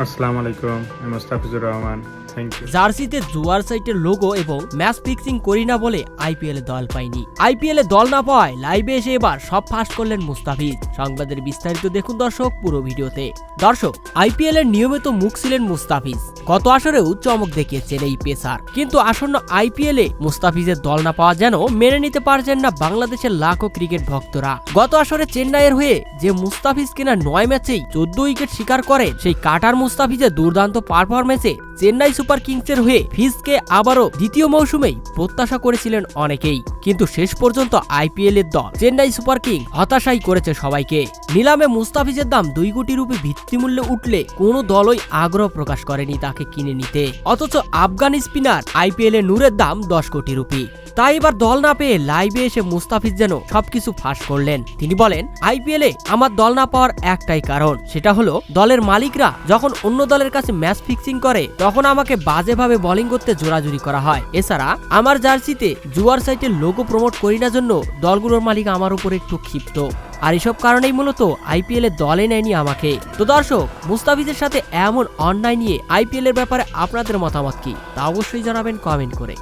আসসালামু আলাইকুম আমি মোস্তাফিজুর রহমান। জার্সিতে জুয়ার সাইটের লোগো এবং ম্যাচ ফিক্সিং করি না বলে আইপিএল দল পাইনি আইপিএল এ দল না পাওয়ায় লাইভে এসে এবার সব ফাঁস করলেন মুস্তাফিজ। সংবাদের বিস্তারিত দেখুন দর্শক পুরো ভিডিওতে। দর্শক আইপিএল এর নিয়মিত মুখ ছিলেন মুস্তাফিজ। গত আসরেও চমক দেখিয়েছেন এই পেসার। কিন্তু আসন্ন আইপিএল এ মুস্তাফিজের দল না পাওয়া যেন মেনে নিতে পারছেন না বাংলাদেশের লাখো ক্রিকেট ভক্তরা। গত আসরে চেন্নাইয়ের হয়ে যে মুস্তাফিজ কিনা নয় ম্যাচেই চোদ্দ উইকেট শিকার করে, সেই কাটার মুস্তাফিজের দুর্দান্ত পারফরমেন্সে চেন্নাই সুপার কিংসের হয়ে ফিজকে আবারও দ্বিতীয় মৌসুমেই প্রত্যাশা করেছিলেন অনেকেই। কিন্তু শেষ পর্যন্ত আইপিএল এর দল চেন্নাই সুপার কিং হতাশাই করেছে সবাইকে। নিলামে মুস্তাফিজের দাম দুই কোটি রুপি ভিত্তিমূল্যে উঠলে কোনো দলই আগ্রহ প্রকাশ করেনি তাকে কিনে নিতে। অথচ আফগান স্পিনার আইপিএল এ নূরের দাম দশ কোটি রুপি। তাই এবার দল না পেয়ে লাইভে এসে মুস্তাফিজ যেন সবকিছু ফাঁস করলেন। তিনি বলেন আইপিএলে আমার দল না পাওয়ার একটাই কারণ, সেটা হলো দলের মালিকরা যখন অন্য দলের কাছে ম্যাচ ফিক্সিং করে, তখন আমাকে বাজেভাবে বোলিং করতে জোরাজুরি করা হয়। এছাড়া আমার জার্সিতে জুয়ার সাইটের লোগো প্রমোট করি না জন্য দলগুলোর মালিক আমার উপর একটু ক্ষিপ্ত। আর এসব কারণেই মূলত আইপিএল এর দলে নেয়নি আমাকে। তো দর্শক, মুস্তাফিজের সাথে এমন অন্যায় নিয়ে আইপিএল এর ব্যাপারে আপনাদের মতামত কি? তা অবশ্যই জানাবেন কমেন্ট করে।